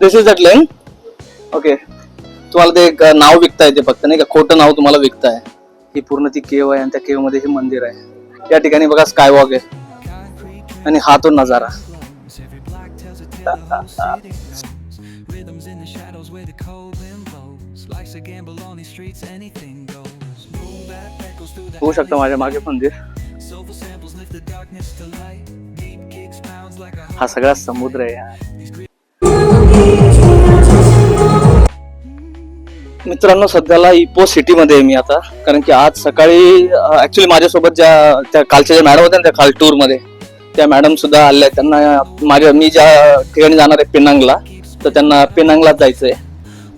This is that lane okay तुम्हाला ते एक नाव विकता ते फक्त नाही का? खोटं नाव तुम्हाला विकताय ही पूर्ण ती केव आहे आणि त्या केवमध्ये हे मंदिर आहे. या ठिकाणी बघा स्काय वॉक आहे. आणि हा तो नजारा. होऊ शकतो माझ्या मागे मंदिर हा सगळा समुद्र आहे मित्रांनो सध्याला इपो सिटीमध्ये आहे मी आता. कारण की आज सकाळी ऍक्च्युली माझ्यासोबत ज्या त्या कालच्या ज्या मॅडम होत्या ना त्या काल टूरमध्ये त्या मॅडम सुद्धा आल्या. आहेत. त्यांना माझ्या मी ज्या ठिकाणी जाणार आहे पिनांगला तर त्यांना पिनांगलाच आहे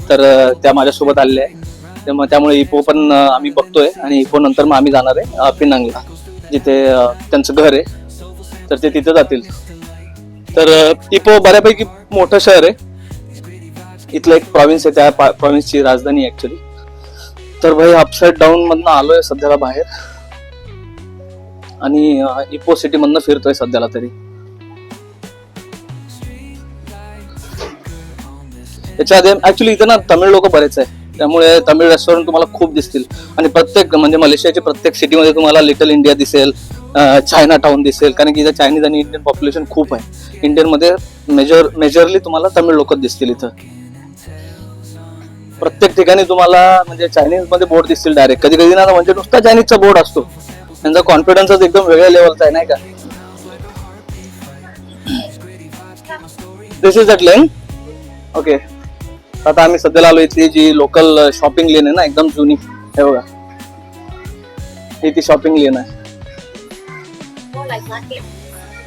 तर त्या माझ्यासोबत आलेल्या आहे त्यामुळे त्यामुळे इपो पण आम्ही बघतोय आणि इपो नंतर मग आम्ही जाणार आहे पेनांगला पिनांगला जिथे त्यांचं घर आहे. तर ते तिथे जातील. तर इपो बऱ्यापैकी मोठं शहर आहे. इथलं एक प्रॉव्हिन्स आहे त्या प्रॉव्हिन्सची राजधानी ऍक्च्युली तर भाई अपसाईड डाऊन मधनं आलोय सध्याला बाहेर. आणि इपो सिटी मधनं फिरतोय सध्याला तरी. त्याच्या आधी ऍक्च्युली इथं ना तमिळ लोक बरेच आहे. त्यामुळे तमिळ रेस्टॉरंट तुम्हाला खूप दिसतील. आणि प्रत्येक म्हणजे मलेशियाच्या प्रत्येक सिटीमध्ये तुम्हाला लिटल इंडिया दिसेल चायना टाउन दिसेल. कारण की इथं चायनीज आणि इंडियन पॉप्युलेशन खूप आहे. इंडियनमध्ये मेजर मेजरली तुम्हाला तमिळ लोक दिसतील इथं. प्रत्येक ठिकाणी तुम्हाला म्हणजे चायनीजमध्ये बोर्ड दिसतील डायरेक्ट कधी कधी ना म्हणजे नुसता चायनीजचा बोर्ड असतो. त्यांचा कॉन्फिडन्सच एकदम वेगळ्या लेवलचा आहे नाही का? This is that lane okay आता आम्ही सध्याला आलो इथली जी लोकल शॉपिंग लेन आहे ना एकदम जुनी. हे बघा. ही ती शॉपिंग लेन आहे.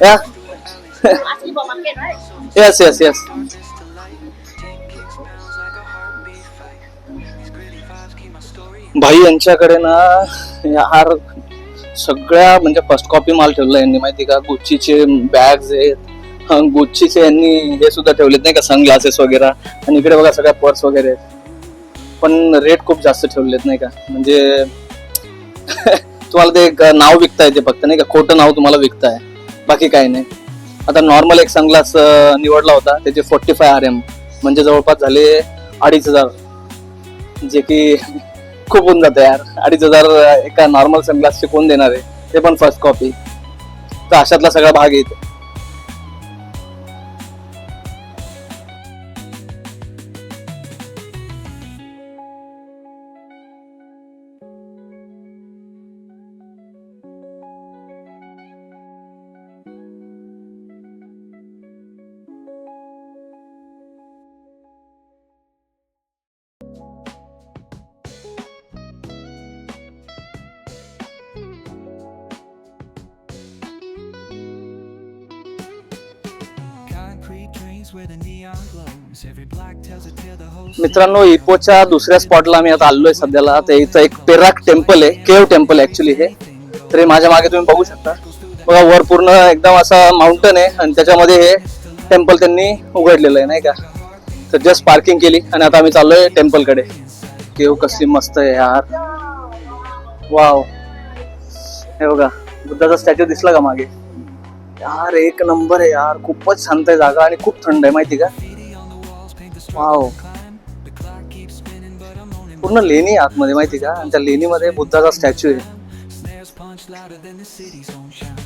या? येस येस येस भाई यांच्याकडे ना हार सगळ्या म्हणजे फर्स्ट कॉपी माल ठेवला यांनी माहिती का? गुच्चीचे बॅग्स आहेत. गुच्चीचे यांनी हे सुद्धा ठेवलेत नाही का? सनग्लासेस वगैरे. आणि इकडे बघा सगळ्या पर्स वगैरे आहेत. पण रेट खूप जास्त ठेवलेत नाही का? म्हणजे तुम्हाला ते एक नाव विकता येते फक्त नाही का? खोटं नाव तुम्हाला विकताय. बाकी काही नाही. आता नॉर्मल एक सनग्लास निवडला होता त्याचे फोर्टी फाय आर एम म्हणजे जवळपास झाले अडीच हजार. जे की खूप होऊन जातं यार. अडीच हजार एका नॉर्मल सनग्लासचे कोण देणार आहे ते पण फर्स्ट कॉपी तर अशातला सगळा भाग येतो मित्रांनो इपोच्या दुसऱ्या स्पॉटला आम्ही आता आलोय सध्याला. ते इथं एक पेराक टेम्पल आहे केव टेम्पल ऍक्च्युली हे. तरी माझ्या मागे तुम्ही बघू शकता. बघा वर पूर्ण एकदम असा माउंटन आहे आणि त्याच्यामध्ये हे टेम्पल त्यांनी उघडलेलं आहे नाही का? तर जस्ट पार्किंग केली आणि आता आम्ही चाललोय टेम्पलकडे. केव कसली मस्त आहे यार. वाव हे बघा बुद्धाचा स्टॅच्यू दिसला का मागे? यार एक नंबर आहे यार. खूपच शांत आहे जागा आणि खूप थंड आहे माहिती का? वाव पूर्ण लेणी आतमध्ये माहिती का? आणि त्या लेणीमध्ये बुद्धाचा स्टॅच्यू आहे.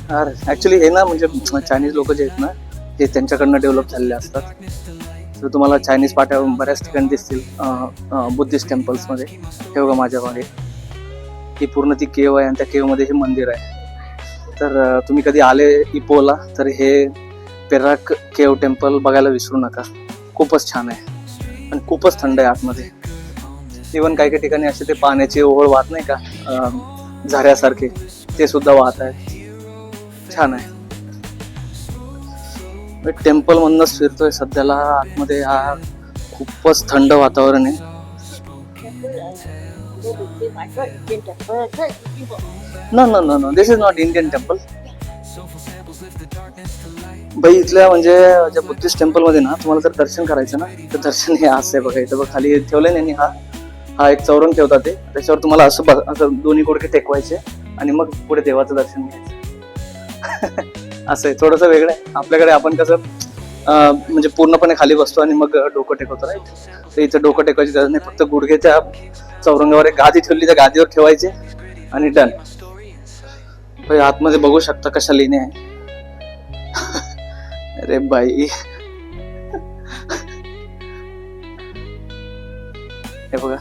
अरे punch ऍक्च्युली हे ना म्हणजे चायनीज लोक जे आहेत ना हे त्यांच्याकडनं डेव्हलप झालेले असतात. तर तुम्हाला चायनीज पाट्या बऱ्याच ठिकाणी दिसतील बुद्धिस्ट टेम्पल्समध्ये हे बघा माझ्या मागे. ही पूर्ण ती केव आहे आणि त्या केवमध्ये हे मंदिर आहे. तर तुम्ही कधी आले इपोला तर हे पेराक केव टेम्पल बघायला विसरू नका. खूपच छान आहे. आणि खूपच थंड आहे आतमध्ये. इवन काही काही ठिकाणी असे ते पाण्याची ओहळ वाहत नाही का? झऱ्यासारखे. ते सुद्धा वाहत आहे. छान आहे. मी टेम्पल मधनच फिरतोय सध्याला. आतमध्ये हा खूपच थंड वातावरण आहे. ना ना ना ना this is not Indian temple भाई इथल्या म्हणजे ज्या बुद्धिस्ट टेम्पलमध्ये ना तुम्हाला जर दर्शन करायचं ना तर दर्शन हे असं आहे बघा. इथं बघ खाली ठेवलंय त्यांनी हा. हा एक चौरंग ठेवतात ते. त्याच्यावर तुम्हाला असं असं दोन्ही गुडके टेकवायचे आणि मग पुढे देवाचं दर्शन घ्यायचं. असं आहे. थोडंसं वेगळं आहे. आपल्याकडे आपण कसं म्हणजे पूर्णपणे खाली बसतो आणि मग डोकं टेकवतो राईट तर इथं डोकं टेकवायची गरज नाही. फक्त गुडघेच्या चौरंगावर एक गादी ठेवली त्या गादीवर ठेवायचे आणि डन आतमध्ये बघू शकता कशा लिहिणे आहे. अरे बाई. हे बघा.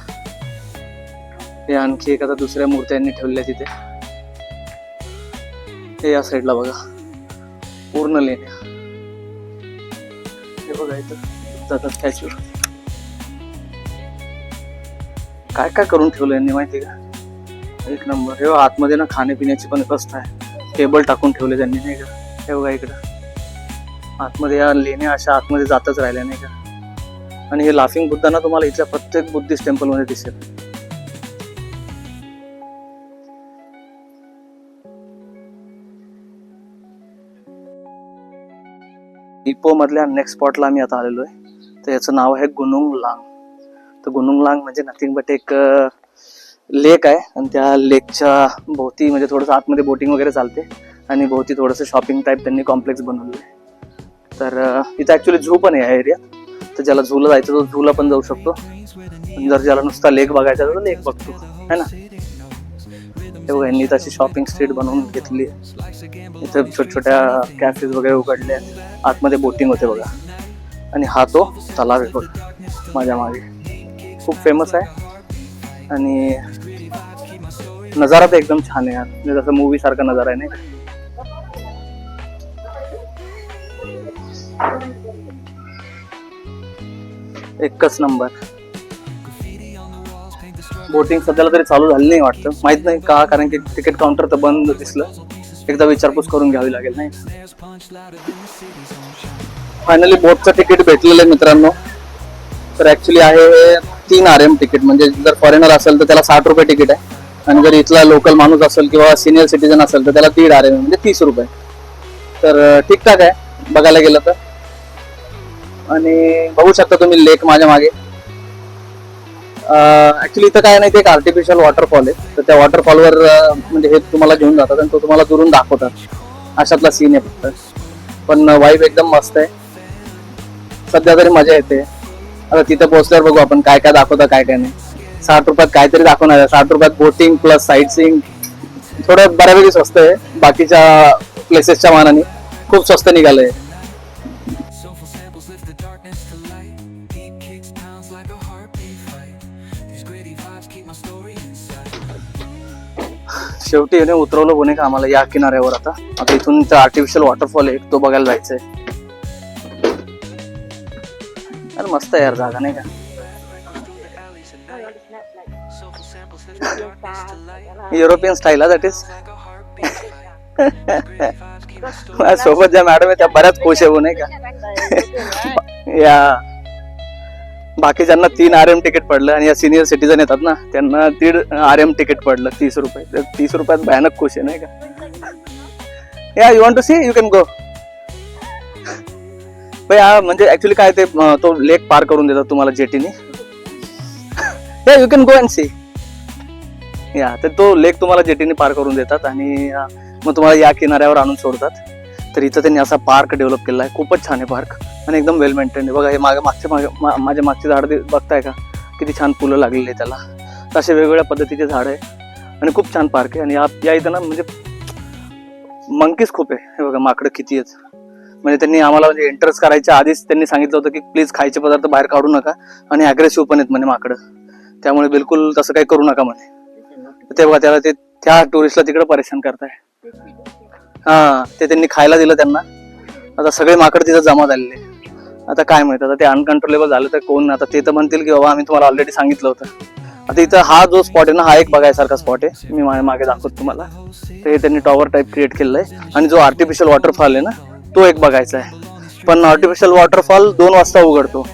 हे आणखी एक आता दुसऱ्या मूर्त्यांनी ठेवल्या तिथे. हे या साईडला बघा. पूर्ण लेण्या. हे बघा इथं. स्टॅच्यू काय काय करून ठेवलं यांनी माहिती का? एक नंबर. हे आतमध्ये ना खाण्यापिण्याची पण व्यवस्था आहे. टेबल टाकून ठेवले त्यांनी नाही का? हे बघा इकडं. आतमध्ये या लेण्या अशा आतमध्ये जातच राहिल्या नाही का? आणि हे लाफिंग बुद्धांना तुम्हाला इथल्या प्रत्येक बुद्धिस्ट टेम्पलमध्ये दिसेल. इपो मधल्या नेक्स्ट स्पॉटला आम्ही आता आलेलो आहे. तर याचं नाव आहे गुनुंग लांग तर गुनुंग लांग म्हणजे नथिंग बट एक लेक आहे. आणि त्या लेकच्या भोवती म्हणजे थोडंसं आतमध्ये बोटिंग वगैरे चालते. आणि भोवती थोडंसं शॉपिंग टाईप त्यांनी कॉम्प्लेक्स बनवलं आहे. तर इथं ऍक्च्युली झू पण आहे या एरियात तर ज्याला झूला जायचं तो झूला पण जाऊ शकतो. जर ज्याला नुसता लेक बघायचा तर लेक बघतो. है ना? तेव्हा यांनी तशी शॉपिंग स्ट्रीट बनवून घेतली. इथे छोट्या छोट्या कॅफेज वगैरे उघडले. आहेत. आतमध्ये बोटिंग होते बघा. आणि हा तो तलाव आहे बघा माझ्या मागे. खूप फेमस आहे. आणि नजारा तर एकदम छान आहे यार. म्हणजे जसं मूवी सारखा नजारा आहे नाही एकच नंबर बोटिंग सध्याला तरी चालू झाली नाही वाटतं. माहीत नाही का कारण की तिकीट काउंटर तर बंद दिसलं. एकदा विचारपूस करून घ्यावी लागेल नाही फायनली बोटचं तिकीट भेटलेलं आहे मित्रांनो. तर ऍक्च्युली आहे हे तीन आर एम तिकीट म्हणजे जर फॉरेनर असेल तर त्याला साठ रुपये तिकीट आहे. आणि जर इथला लोकल माणूस असेल किंवा सिनियर सिटीजन असेल तर त्याला दीड आर एम म्हणजे तीस रुपये. तर ठीकठाक आहे बघायला गेलं तर. आणि बघू शकता तुम्ही लेक माझ्या मागे. ऍक्च्युली इथं काय नाही ते एक आर्टिफिशियल वॉटरफॉल आहे. तर त्या वॉटरफॉलवर म्हणजे हे तुम्हाला घेऊन जातात आणि तो तुम्हाला दुरून दाखवतात. अशातला सीन आहे फक्त. पण वाईब एकदम मस्त आहे. सध्या तरी मजा येते. आता तिथे पोहोचल्यावर बघू आपण काय काय दाखवतं काय काय नाही. साठ रुपयात काहीतरी दाखवणार आहे. साठ रुपयात बोटिंग प्लस साईट सीइंग थोडं बऱ्यापैकी स्वस्त आहे. बाकीच्या प्लेसेसच्या मानाने खूप स्वस्त निघालं आहे शेवटी याने उतरवलं कोणी का आम्हाला या किनाऱ्यावर आता. आता इथून ते आर्टिफिशियल वॉटरफॉल आहे तो बघायला जायचंय. अरे मस्त आहे यार जागा नाही का. युरोपियन स्टाईल दॅट इज सोबत ज्या मॅडम आहे त्या बऱ्याच खुश आहे नाही का? या. बाकी ज्यांना तीन आर एम तिकीट पडलं आणि या सिनियर सिटीजन येतात ना त्यांना दीड आर एम तिकीट पडलं तीस रुपये. तर तीस रुपयात भयानक खुश आहे नाही का? Yeah you want to see you can go हा म्हणजे ऍक्च्युली काय ते तो लेक पार करून देतात तुम्हाला जेटीने. Yeah you can go and see या तर तो लेक तुम्हाला जेटीने पार करून देतात आणि मग तुम्हाला या किनाऱ्यावर आणून सोडतात. तर इथं त्यांनी असा पार्क डेव्हलप केला आहे. खूपच छान आहे पार्क आणि एकदम वेल मेंटेन आहे. बघा हे मागे मागचे मागे मा- माझ्या मागचे झाड बघताय का? किती छान फुलं लागलेली आहे त्याला. तर असे वेगवेगळ्या पद्धतीचे झाड आहे. आणि खूप छान पार्क आहे. आणि या या इथं ना म्हणजे मंकीज खूप आहे. हे बघा माकडं किती आहेत. म्हणजे त्यांनी आम्हाला म्हणजे एंटर्स करायच्या आधीच त्यांनी सांगितलं होतं की प्लीज खायचे पदार्थ बाहेर काढू नका. आणि अग्रेसिव्ह पण आहेत म्हणे माकडं. त्यामुळे बिलकुल तसं काही करू नका म्हणे. ते बघा त्याला ते त्या टुरिस्टला तिकडे परेशान करताय. हा ते त्यांनी खायला दिलं त्यांना. आता सगळे माकड तिथं जमा झालेले. आता काय माहीत आता ते अनकंट्रोलेबल झालं तर कोण? आता ते तर म्हणतील की बाबा आम्ही तुम्हाला ऑलरेडी सांगितलं होतं. आता इथं हा जो स्पॉट आहे ना हा एक बघायसारखा स्पॉट आहे. मी माझ्या मागे दाखवतो तुम्हाला. तर हे त्यांनी टॉवर टाईप क्रिएट केलेलं आहे आणि जो आर्टिफिशियल वॉटरफॉल आहे ना तो एक बघायचा आहे. पण आर्टिफिशियल वॉटरफॉल दोन वाजता उघडतो.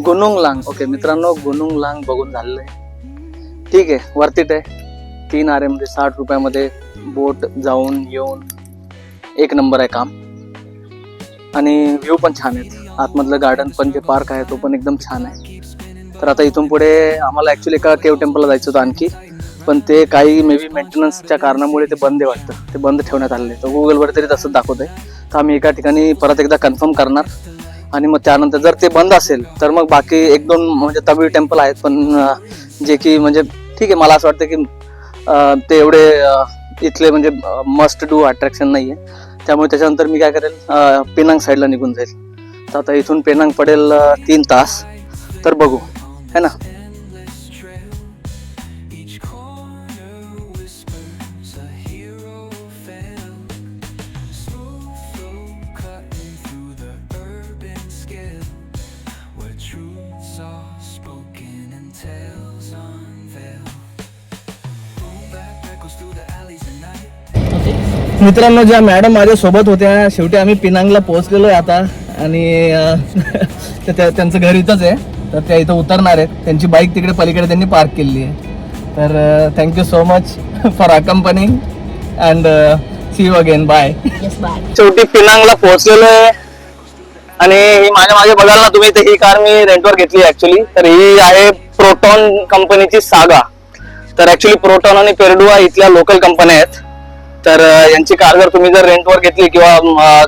Gunung Lang. ओके मित्रांनो गुनुंग लांग बघून झालेलं आहे. ठीक आहे वर्थिट आहे. तीन आर एम साठ रुपयामध्ये बोट जाऊन येऊन एक नंबर आहे काम. आणि व्ह्यू पण छान आहेत आतमधलं गार्डन पण जे पार्क आहे तो पण एकदम छान आहे. तर आता इथून पुढे आम्हाला ॲक्च्युली एका केव टेम्पलला जायचं होतं आणखी. पण ते काही मे बी मेंटेनन्सच्या कारणामुळे ते बंद आहे वाटतं. ते बंद ठेवण्यात आलेले तर गुगलवर तरी तसंच दाखवत आहे तर आम्ही एका ठिकाणी परत एकदा कन्फर्म करणार. आणि मग त्यानंतर जर ते बंद असेल तर मग बाकी एक दोन म्हणजे तमिळ टेम्पल आहेत पण जे की म्हणजे ठीक आहे मला असं वाटतं की ते एवढे इथले म्हणजे मस्ट डू अट्रॅक्शन नाही आहे त्यामुळे त्याच्यानंतर मी काय करेल पेनांग साईडला निघून जाईल. तर आता इथून पेनांग पडेल तीन तास. तर बघू. है ना? मित्रांनो ज्या मॅडम माझ्या सोबत होत्या शेवटी आम्ही पिनांगला पोहोचलेलो आहे आता. आणि त्यांचं घर इथंच आहे. तर त्या इथं उतरणार आहेत. त्यांची बाईक तिकडे पलीकडे त्यांनी पार्क केलेली आहे. तर thank you so much for accompanying and see you again bye. शेवटी पिनांगला पोहोचलेलो आहे आणि ही माझ्या मागे बघाल ना तुम्ही तर ही कार मी रेंटवर घेतली ऍक्च्युली तर ही आहे प्रोटॉन कंपनीची सागा तर ऍक्च्युली प्रोटॉन आणि पेरडुआ इथल्या लोकल कंपन्या आहेत. तर यांची कार जर तुम्ही जर रेंटवर घेतली किंवा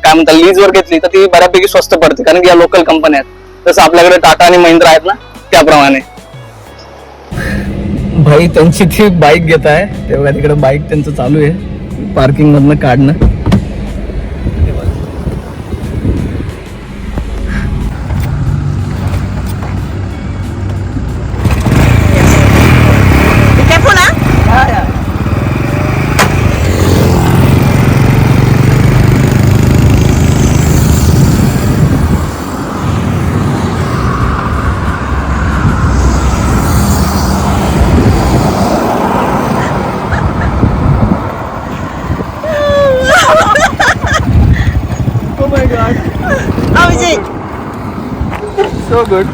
काय म्हणतात लीजवर घेतली तर ती बऱ्यापैकी स्वस्त पडते. कारण की या लोकल कंपन्या आहेत. जसं आपल्याकडे टाटा आणि महिंद्रा आहेत ना त्याप्रमाणे. भाई त्यांची ती बाईक घेत आहे. तेव्हा तिकडे बाईक त्यांचं चालू आहे. पार्किंग मधनं काढणं. Good.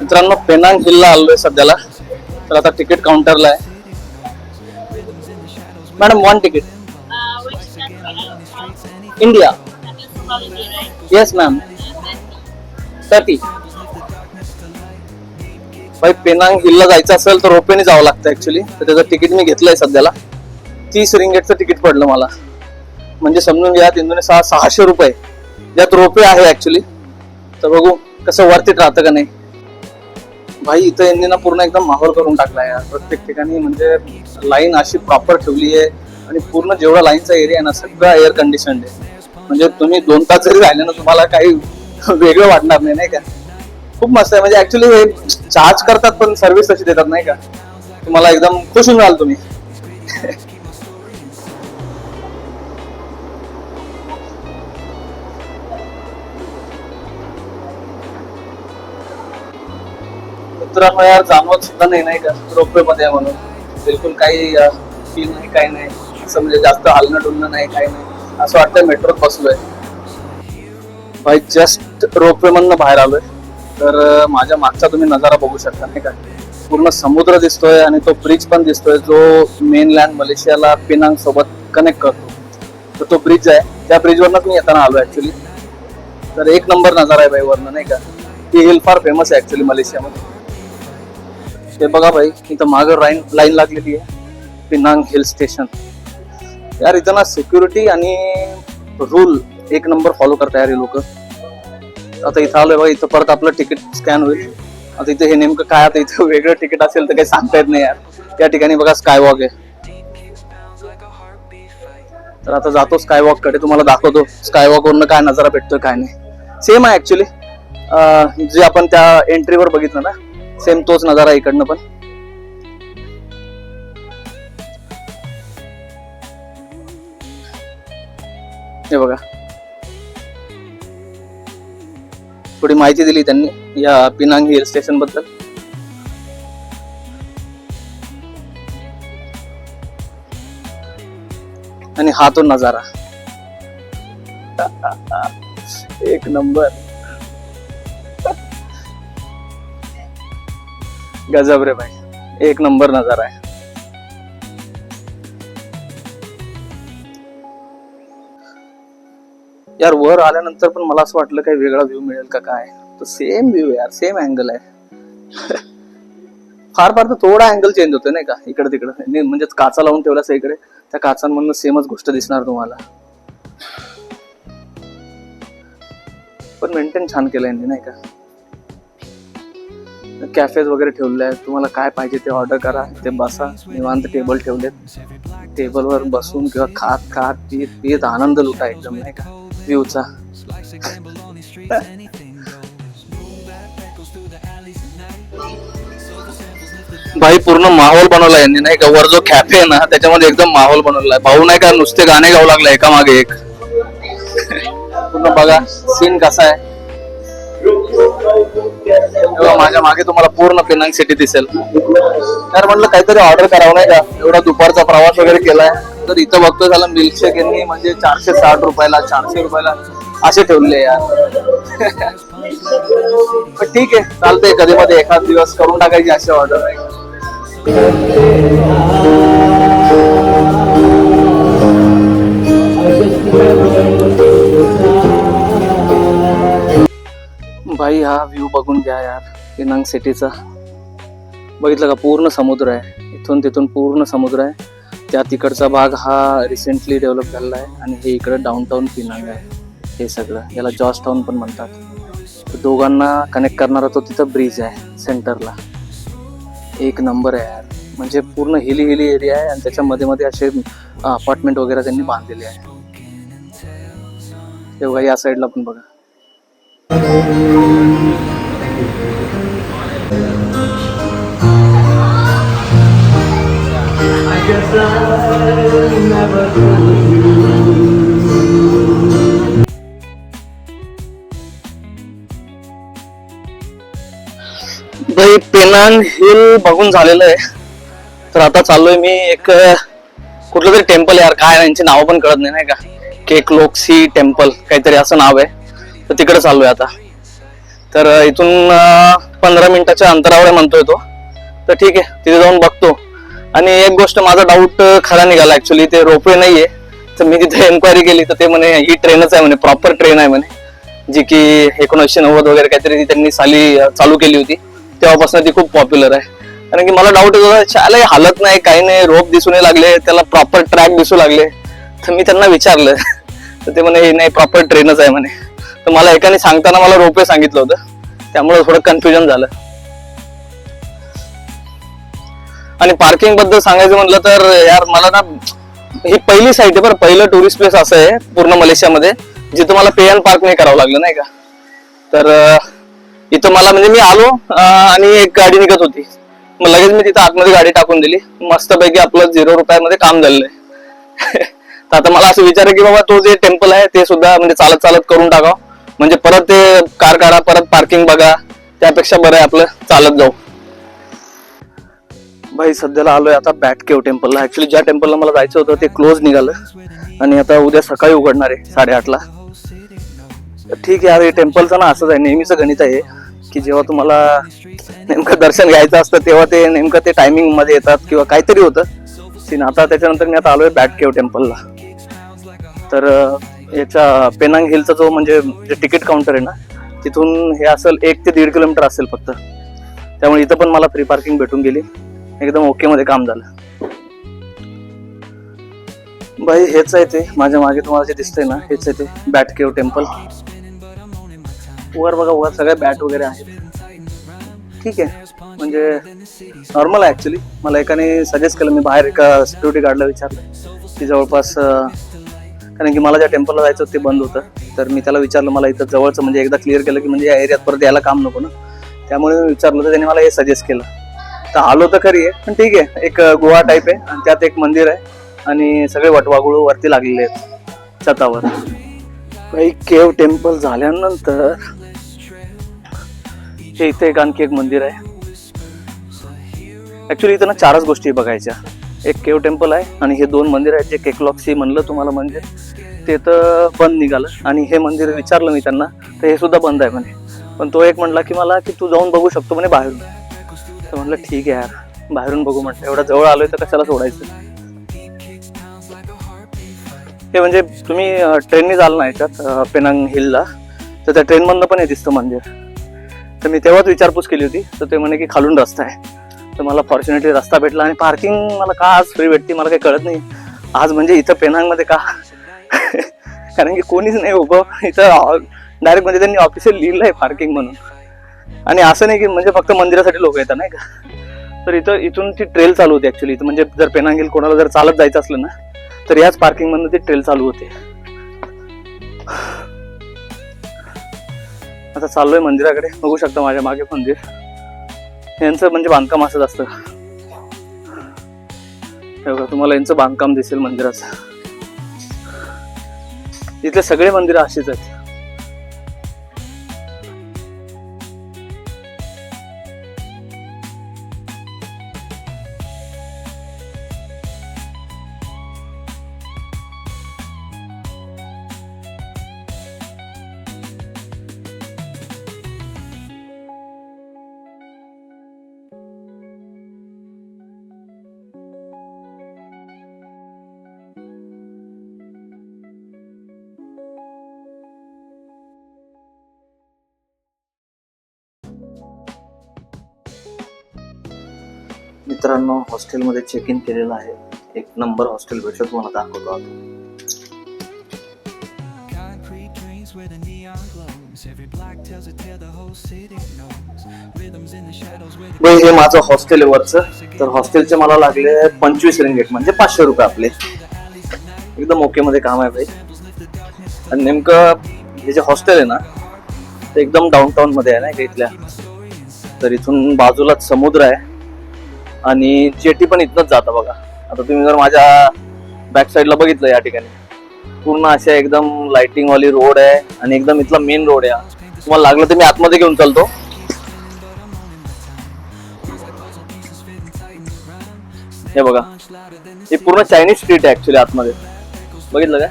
मित्रांनो पेनांग हिलला आलोय सध्याला. तर आता तिकीट काउंटरला आहे. Madam one ticket India yes ma'am thirty भाई पेनांग हिलला जायचं असेल तर रोपेने जावं लागतं ऍक्च्युली तर त्याचं तिकीट मी घेतलंय सध्याला. तीस रिंगेटचं तिकीट पडलं मला. म्हणजे समजून घ्या इंदोने सहा सहाशे रुपये. ज्यात रोपे आहे ऍक्च्युली तर बघू कसं वरतीत राहतं का नाही. भाई इथं यांनी ना पूर्ण एकदम माहोल करून टाकला यार. प्रत्येक ठिकाणी म्हणजे लाईन अशी प्रॉपर ठेवली आहे. आणि पूर्ण जेवढा लाईनचा एरिया आहे ना सगळा एअर कंडिशन आहे. म्हणजे तुम्ही दोन तास जरी राहिले ना तुम्हाला काही वेगळं वाटणार नाही नाही का? खूप मस्त आहे. म्हणजे ऍक्च्युली हे चार्ज करतात पण सर्व्हिस तशी देतात नाही का? तुम्हाला एकदम खुश होऊन जाल तुम्ही. मित्रांनो यार जाणवत सुद्धा नाही नाही का? रोपवे मध्ये म्हणून. बिलकुल काही फील नाही काही नाही. असं म्हणजे जास्त हलणं डुलणं नाही काही नाही. असं वाटतं मेट्रोत बसलोय. भाई जस्ट रोपवे मधनं बाहेर आलोय. तर माझ्या मागचा तुम्ही नजारा बघू शकता नाही का? पूर्ण समुद्र दिसतोय आणि तो ब्रिज पण दिसतोय जो मेनलँड मलेशियाला पिनांग सोबत कनेक्ट करतो. तर तो ब्रिज आहे. त्या ब्रिजवरनंच मी येताना आलो ॲक्च्युली तर एक नंबर नजारा आहे भाई वरनं नाही का? ती हिल फार फेमस आहे ॲक्च्युली मलेशियामध्ये. ते बघा भाई इथं मागं लाईन लाईन लागलेली आहे. पिनांग हिल स्टेशन यार इथं ना सिक्युरिटी आणि रूल एक नंबर फॉलो करता यार हे लोक. आता इथं आलोय बघा इथं परत आपलं तिकीट स्कॅन होईल. आता इथे हे नेमकं काय आता इथं वेगळं तिकीट असेल तर काही सांगता येत नाही यार. त्या ठिकाणी बघा स्कायवॉक आहे. तर आता जातो स्कायवॉककडे तुम्हाला दाखवतो स्कायवॉक वरनं काय नजारा भेटतोय काय नाही. सेम आहे ऍक्च्युली जे आपण त्या एंट्रीवर बघितलं ना सेम तोच नजारा इकडनं पण. हे बघा. थोडी माहिती दिली त्यांनी या पिनांग हिल स्टेशनबद्दल. आणि हा तो नजारा. एक नंबर. गजब रे भाई. एक नंबर नजारा आहे. यार वर आल्यानंतर पण मला असं वाटलं काही वेगळा व्ह्यू मिळेल का काय? तर सेम व्ह्यू यार सेम अँगल आहे. फार फार तर थोडा अँगल चेंज होतो नाही का इकडे तिकडे. म्हणजे काचा लावून ठेवला असं इकडे त्या काचांमधनं सेमच गोष्ट दिसणार तुम्हाला. पण मेंटेन छान केलं यांनी नाही का? कॅफेज वगैरे ठेवले आहेत तुम्हाला काय पाहिजे ते ऑर्डर करा ते बसा निवांत टेबल ठेवलेत. टेबलवर बसून किंवा खात खात पीत पीत आनंद लुटा एकदम नाही का? व्ह्यूचा. भाई पूर्ण माहोल बनवला यांनी नाही का? वर जो कॅफे आहे ना त्याच्यामध्ये एकदम माहोल बनवलाय भाऊ नाही का नुसते गाणे गाऊ लागले एका मागे एक. पूर्ण बघा सीन कसा आहे. माझ्या मागे तुम्हाला पूर्ण पेनांग सिटी दिसेल. तर म्हटलं काहीतरी ऑर्डर करावं नाही का? एवढा दुपारचा प्रवास वगैरे केलाय. तर इथं बघतो झालं मिल्कशेक यांनी म्हणजे चारशे साठ रुपयाला चारशे रुपयाला असे ठेवले यार. पण ठीक आहे चालतंय कधी मध्ये एखाद दिवस करून टाकायची अशी ऑर्डर आहे भाई हा व्ह्यू बघून घ्या यार पेनांग सिटीचा बघितलं का? पूर्ण समुद्र आहे. इथून तिथून पूर्ण समुद्र आहे. त्या तिकडचा भाग हा रिसेंटली डेव्हलप झालेला आहे आणि हे इकडं डाऊनटाऊन पिनांग आहे. हे सगळं. याला जॉस टाऊन पण म्हणतात. दोघांना कनेक्ट करणारा तो तिथं ब्रिज आहे सेंटरला एक नंबर आहे यार. म्हणजे पूर्ण हिली हिली एरिया आहे आणि त्याच्या मध्ये मध्ये असे अपार्टमेंट वगैरे त्यांनी बांधलेले आहे तेव्हा या साईडला पण बघा. पेनांग हिल बघून झालेलं आहे. तर आता चाललोय मी एक कुठलं तरी टेम्पल यार काय यांची नावं पण कळत नाही नाही का? केक लोक्सी टेम्पल काहीतरी असं नाव आहे. तर तिकडे चाललोय आता. तर इथून पंधरा मिनिटाच्या अंतरावर म्हणतोय तो. तर ठीक आहे तिथे जाऊन बघतो. आणि एक गोष्ट माझा डाऊट खरा निघाला. ऍक्च्युली ते रोपवे नाहीये. तर मी तिथे एन्क्वायरी केली तर ते म्हणे ही ट्रेनच आहे म्हणे प्रॉपर ट्रेन आहे म्हणे. जी की एकोणीसशे नव्वद वगैरे काहीतरी त्यांनी साली चालू केली होती. तेव्हापासून ती खूप पॉप्युलर आहे. कारण की मला डाऊट होता शाला हालत नाही काही नाही रोप दिसू नाही लागले त्याला प्रॉपर ट्रॅक दिसू लागले. तर मी त्यांना विचारलं तर ते म्हणे "हे नाही प्रॉपर ट्रेनच आहे म्हणे. तर मला एकाने सांगताना मला रोपवे सांगितलं होतं. त्यामुळे थोडं कन्फ्युजन झालं. आणि पार्किंगबद्दल सांगायचं म्हटलं तर यार मला ना ही पहिली साईट आहे बरं. पहिलं टुरिस्ट प्लेस असं आहे पूर्ण मलेशियामध्ये जिथं मला पे अँड पार्क नाही करावं लागलं नाही का? तर इथं मला म्हणजे मी आलो आणि एक गाडी निघत होती. मग लगेच मी तिथं आतमध्ये गाडी टाकून दिली. मस्तपैकी आपलं झिरो रुपयामध्ये काम झालेलं आहे. तर आता मला असं विचार आहे की बाबा तो जे टेम्पल आहे ते सुद्धा म्हणजे चालत चालत करून टाकावं. म्हणजे परत ते कार काढा परत पार्किंग बघा. त्यापेक्षा बरं आहे आपलं चालत जाऊ. भाई सध्याला आलोय आता बॅट केव टेम्पलला. ऍक्च्युली ज्या टेम्पलला मला जायचं होतं ते क्लोज निघालं. आणि आता उद्या सकाळी उघडणार आहे साडेआठला. ठीक आहे अरे टेम्पलचं ना असंच आहे नेहमीचं गणित आहे की जेव्हा तुम्हाला नेमकं दर्शन घ्यायचं असतं तेव्हा ते नेमकं ते टायमिंगमध्ये येतात किंवा काहीतरी होतं. सीन आता त्याच्यानंतर मी आता आलोय बॅट केव टेम्पलला. तर याच्या पेनांग हिलचा जो म्हणजे जे तिकीट काउंटर आहे ना तिथून हे असेल एक ते दीड किलोमीटर असेल फक्त. त्यामुळे इथं पण मला फ्री पार्किंग भेटून गेली. एकदम ओके मध्ये काम झालं. बाई हेच आहे ते. माझ्या मागे तुम्हाला जे दिसतंय ना हेच आहे ते. बॅट केव टेम्पल वर बघा वर सगळ्या बॅट वगैरे आहेत. ठीक आहे. म्हणजे नॉर्मल आहे ऍक्च्युली मला एकाने सजेस्ट केलं मी बाहेर एका सिक्युरिटी गार्डला विचारलं. की जवळपास कारण की मला ज्या टेम्पलला जायचं होतं ते बंद होतं. तर मी त्याला विचारलं मला इथं जवळचं म्हणजे एकदा क्लिअर केलं की म्हणजे या एरियात परत यायला काम नको ना. त्यामुळे मी विचारलं तर त्याने मला हे सजेस्ट केलं. तर आलो तर खरी आहे पण ठीक आहे. एक गुहा टाईप आहे आणि त्यात एक मंदिर आहे आणि सगळे वटवागुळू वरती लागलेले आहेत छतावर. काही केव टेम्पल झाल्यानंतर हे इथे एक आणखी एक मंदिर आहे. ऍक्च्युली इथं ना चारच गोष्टी बघायच्या. एक केव टेम्पल आहे आणि हे दोन मंदिर आहेत जे केकलॉक्सी म्हणलं तुम्हाला मंदिर ते तर बंद निघालं आणि हे मंदिर विचारलं मी त्यांना तर हे सुद्धा बंद आहे म्हणे. पण तो एक म्हणला की मला की तू जाऊन बघू शकतो म्हणे बाहेरून. तर म्हटलं ठीक आहे यार बाहेरून बघू म्हटलं. एवढा जवळ आलोय तर कशाला सोडायचं? हे म्हणजे तुम्ही ट्रेनने ट्रेननी जाल ना याच्यात पेनांग हिलला तर त्या ट्रेनमधनं पण हे दिसतं मंदिर. तर मी तेव्हाच विचारपूस केली होती तर ते म्हणे की खालून रस्ता आहे. तर मला फॉर्च्युनेटली रस्ता भेटला आणि पार्किंग मला का आज फ्री भेटते मला काही कळत नाही. आज म्हणजे इथं पेनांगमध्ये का? कारण की कोणीच नाही उभं. इथं डायरेक्ट म्हणजे त्यांनी ऑफिशियल लिहिलं आहे पार्किंग म्हणून. आणि असं नाही की म्हणजे फक्त मंदिरासाठी लोक येतात नाही का? तर इथं इथून ती ट्रेल चालू होती ऍक्च्युली इथं म्हणजे जर पेनांगील कोणाला जर चालत जायचं असलं ना तर याच पार्किंग मधनं ती ट्रेल चालू होते. आता चाललोय मंदिराकडे. बघू शकता माझ्या मागे मंदिर यांचं म्हणजे बांधकाम असंच असतं. बघा तुम्हाला यांचं बांधकाम दिसेल मंदिराचं. इथले सगळे मंदिर अशीच आहेत. मित्रांनो हॉस्टेलमध्ये चेक इन केलेलं आहे. एक नंबर हॉस्टेल भेटलं तुम्हाला दाखवतो आता. हे माझं हॉस्टेल आहे वरचं. तर हॉस्टेलचे मला लागले पंचवीस रिंगेट म्हणजे पाचशे रुपये आपले. एकदम ओके मध्ये काम आहे भाई. आणि नेमकं हे जे हॉस्टेल आहे ना ते एकदम डाऊन मध्ये आहे ना इथल्या. तर इथून बाजूलाच समुद्र आहे. आणि जेटी पण इथनच जातं बघा. आता तुम्ही जर माझ्या बॅक साईडला बघितलं या ठिकाणी पूर्ण अशा एकदम लाइटिंग वाली रोड आहे आणि एकदम इथला मेन रोड आहे. तुम्हाला लागलं तर मी आतमध्ये घेऊन चालतो. हे बघा. हे पूर्ण चायनीज स्ट्रीट आहे ऍक्च्युली आतमध्ये. बघितलं काय?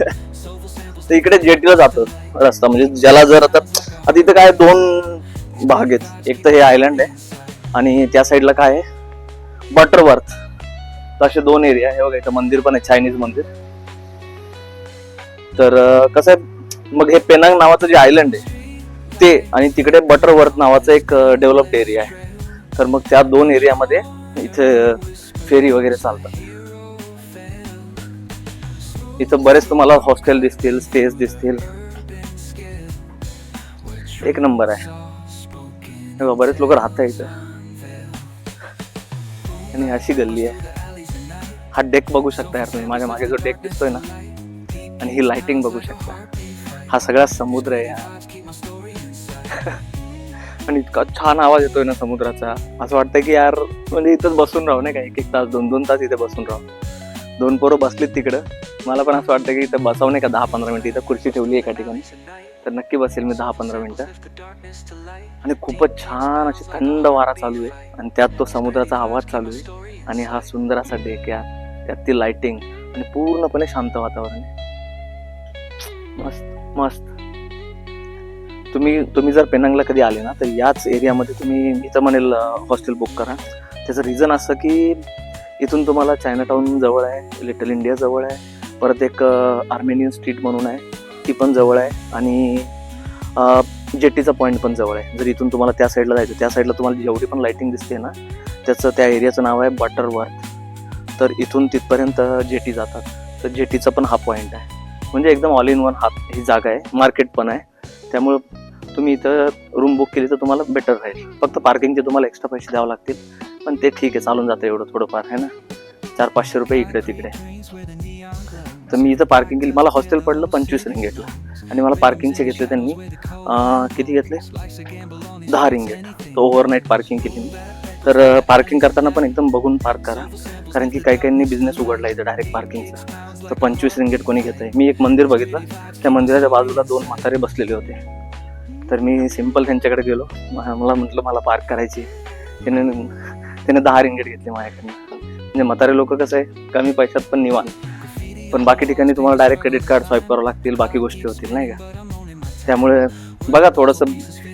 तर इकडे जेटीला जातो रस्ता. म्हणजे ज्याला जर आता आता इथं काय दोन भाग आहेत. एक तर हे आयलंड आहे आणि त्या साईडला काय आहे? बटरवर्थ तर असे दोन एरिया हे बघा इथं मंदिर पण आहे चायनीज मंदिर. तर कसं आहे मग हे पेनांग नावाचं जे आयलंड आहे ते आणि तिकडे बटरवर्थ नावाचं एक डेव्हलप्ड एरिया आहे. तर मग त्या दोन एरियामध्ये इथे फेरी वगैरे चालतात. इथं बरेच तुम्हाला हॉस्टेल दिसतील स्टेज दिसतील. एक नंबर आहे. हे बघा, बरेच लोक राहत इथं. आणि अशी गल्ली आहे. हा डेक बघू शकता यार तुम्ही. माझ्या मागे जो डेक दिसतोय ना आणि ही लाइटिंग बघू शकता. हा सगळा समुद्र आहे यार. आणि इतका छान आवाज येतोय ना समुद्राचा. असं वाटतं की यार म्हणजे इथंच बसून राहू नाही का? एक एक तास दोन दोन तास इथे बसून राहू. दोन पोरं बसलीत तिकडं. मला पण असं वाटतं की इथं बसावं नाही का दहा पंधरा मिनटं? इथं खुर्ची ठेवली एका ठिकाणी. तर नक्की बसेल मी दहा पंधरा मिनटं. आणि खूपच छान अशी थंड वारा चालू आहे. आणि त्यात तो समुद्राचा आवाज चालू आहे. आणि हा सुंदर असा डेक आहे. त्यात ती लाइटिंग आणि पूर्णपणे शांत वातावरण आहे. मस्त मस्त. तुम्ही तुम्ही जर पेनांगला कधी आले ना तर याच एरियामध्ये तुम्ही मी तर म्हणेल हॉस्टेल बुक करा. त्याचं रिझन असं की इथून तुम्हाला चायनाटाऊन जवळ आहे लिटल इंडिया जवळ आहे परत एक आर्मेनियन स्ट्रीट म्हणून आहे ती पण जवळ आहे आणि जेट्टीचा पॉईंट पण जवळ आहे. जर इथून तुम्हाला त्या साईडला जायचं त्या साईडला तुम्हाला जेवढी पण लाइटिंग दिसते ना त्याचं त्या एरियाचं नाव आहे बटरवर्थ तर इथून तिथपर्यंत जेटी जातात. तर जेटीचा पण हा पॉईंट आहे. म्हणजे एकदम ऑल इन वन हा ही जागा आहे मार्केट पण आहे. त्यामुळं तुम्ही इथं रूम बुक केली तर तुम्हाला बेटर राहील. फक्त पार्किंगचे तुम्हाला एक्स्ट्रा पैसे द्यावे लागतील. पण ते ठीक आहे चालून जातं एवढं थोडंफार आहे ना? चार पाचशे रुपये इकडे तिकडे. तर मी इथं पार्किंग केली. मला हॉस्टेल पडलं पंचवीस रिंगेटला आणि मला पार्किंगचे घेतले त्यांनी. किती घेतले? दहा रिंगेट तर ओव्हरनाईट पार्किंग केली मी. तर पार्किंग करताना पण एकदम बघून पार्क करा. कारण की काही काहींनी बिझनेस उघडला इथं डायरेक्ट पार्किंगचा तर पंचवीस रिंगेट कोणी घेत आहे मी एक मंदिर बघितलं. त्या मंदिराच्या बाजूला दोन म्हातारे बसलेले होते. तर मी सिंपल त्यांच्याकडे गेलो. मला म्हटलं मला पार्क करायची त्यांनी त्याने दहा रिंगेट घेतले माझ्याकडनं. म्हणजे म्हातारे लोक कसं आहे कमी पैशात पण निवान पण बाकी ठिकाणी तुम्हाला डायरेक्ट क्रेडिट कार्ड स्वाईप करावं लागतील बाकी गोष्टी होतील नाही का? त्यामुळे बघा थोडंसं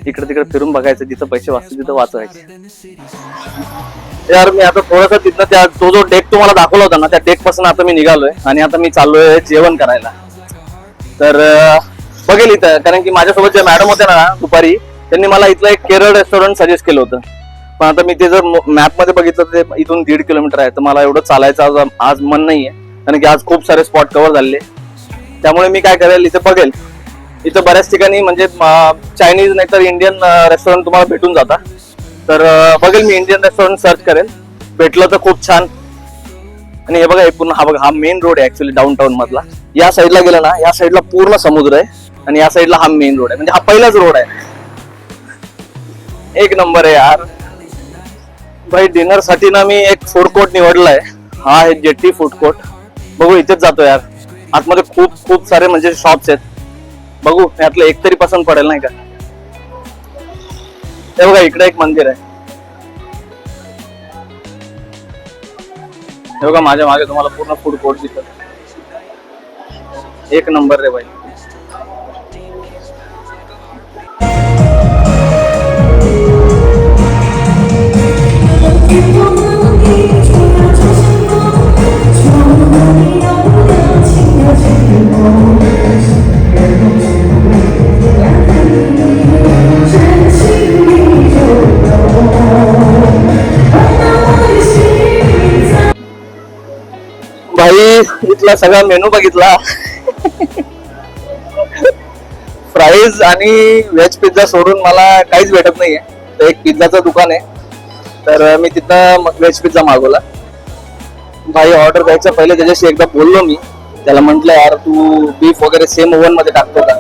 इकडे तिकडे फिरून बघायचं जिथं पैसे वाचतील तिथं वाचवायचे. यार मी आता थोडस तिथनं त्या तो जो डेक तुम्हाला दाखवला होता ना त्या डेकपासून आता मी निघालोय आणि आता मी चाललोय जेवण करायला. तर बघेल इथं कारण की माझ्यासोबत जे मॅडम होत्या ना दुपारी त्यांनी मला इथलं एक केरळ रेस्टॉरंट सजेस्ट केलं होतं. पण आता मी ते जर मॅपमध्ये बघितलं तर ते इथून दीड किलोमीटर आहे. तर मला एवढं चालायचं आज आज मन आहे कारण की आज खूप सारे स्पॉट कव्हर झाले त्यामुळे मी काय करेल इथे बघेल. इथं बऱ्याच ठिकाणी म्हणजे चायनीज नाही तर इंडियन रेस्टॉरंट तुम्हाला भेटून जाता तर बघेल मी इंडियन रेस्टॉरंट सर्च करेल. भेटलं तर खूप छान. आणि हे बघा हे पूर्ण हा बघा हा मेन रोड आहे ऍक्च्युली डाऊन टाउन मधला. या साईडला गेला ना या साईडला पूर्ण समुद्र आहे. आणि या साईडला हा मेन रोड आहे. म्हणजे हा पहिलाच रोड आहे. एक नंबर आहे यार. भाई डिनरसाठी ना मी एक फूड कोर्ट निवडलाय. हा आहे जेटी फूड कोर्ट बघू इथेच जातो यार. आतमध्ये खूप खूप सारे म्हणजे शॉप्स आहेत. बघू यातलं एक तरी पसंत पडेल नाही का? हे बघा इकडे एक मंदिर आहे. हे बघा माझ्या मागे तुम्हाला पूर्ण फूड कोर्ट दिसत. एक नंबर रे भाई. भाई इथला सगळा मेनू बघितला. फ्राईज आणि व्हेज पिझ्झा सोडून मला काहीच भेटत नाहीये. तर एक पिझ्झाचं दुकान आहे. तर मी तिथं व्हेज पिझ्झा मागवला. भाई ऑर्डर द्यायचा. पहिले त्याच्याशी एकदा बोललो मी. त्याला म्हंटल यार तू बीफ वगैरे सेम ओव्हनमध्ये टाकतो का?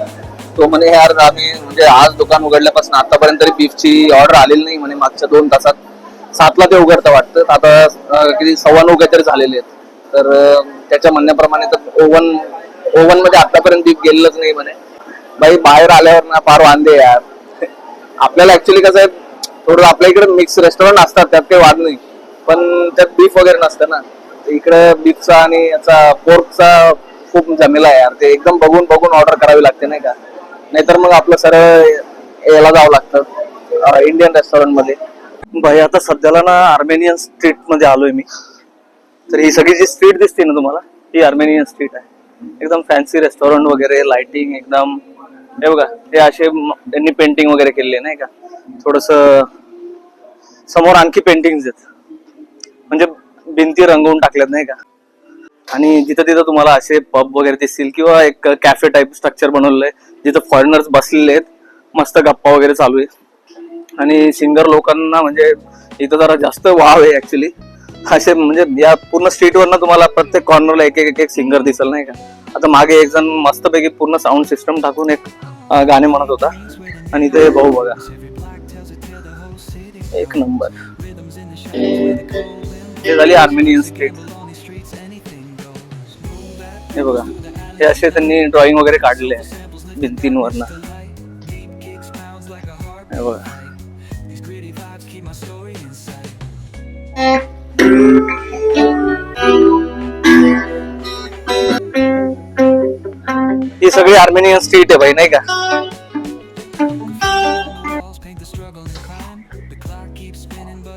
तो म्हणे यार आम्ही म्हणजे आज दुकान उघडल्यापासून आतापर्यंत तरी बीफची ऑर्डर आलेली नाही म्हणे मागच्या दोन तासात सातला ते उघडतं वाटतं. आता किती सव्वा नऊ काहीतरी झालेले आहेत. तर त्याच्या म्हणण्याप्रमाणे तर ओव्हन ओव्हनमध्ये आतापर्यंत बीफ गेलेलंच नाही म्हणे. बाई बाहेर आल्यावर ना फार वांदे यार. आपल्याला ऍक्च्युली कसं आहे थोडं आपल्या इकडे मिक्स रेस्टॉरंट असतात त्यात काही वाद नाही. पण त्यात बीफ वगैरे नसतं ना. इकडे बीफचा आणि याचा पोर्कचा खूप जमेला आहे यार. ते एकदम बघून बघून ऑर्डर करावी लागते नाही का? नाहीतर मग आपलं सरळ याला जावं लागतं इंडियन रेस्टॉरंटमध्ये. भाई आता सध्याला ना आर्मेनियन स्ट्रीटमध्ये आलोय मी. तर ही सगळी जी स्ट्रीट दिसते ना तुम्हाला ही आर्मेनियन स्ट्रीट आहे. एकदम फॅन्सी रेस्टॉरंट वगैरे लाइटिंग एकदम हे बघा हे असे त्यांनी पेंटिंग वगैरे केलेली नाही का? थोडस समोर आणखी पेंटिंग आहेत. म्हणजे भिंती रंगवून टाकल्यात नाही का? आणि जिथं तिथं तुम्हाला असे पब वगैरे दिसतील किंवा एक कॅफे टाईप स्ट्रक्चर बनवलेलं आहे जिथं फॉरेनर्स बसलेले आहेत मस्त गप्पा वगैरे चालू आहे आणि सिंगर लोकांना म्हणजे इथं जरा जास्त वाव आहे ऍक्च्युली असे म्हणजे या पूर्ण स्ट्रीटवर ना तुम्हाला प्रत्येक कॉर्नरला एक एक एक सिंगर दिसल नाही का? आता मागे एक जण मस्तपैकी पूर्ण साऊंड सिस्टम टाकून एक गाणे म्हणत होता. आणि ते भाऊ बघा. एक नंबर हे झाली आर्मेनियन स्ट्रीट हे बघा. हे असे त्यांनी ड्रॉइंग वगैरे काढले आहे भिंतींवर ना हे बघा. ही सगळी आर्मेनियन स्ट्रीट आहे भाई नाही का?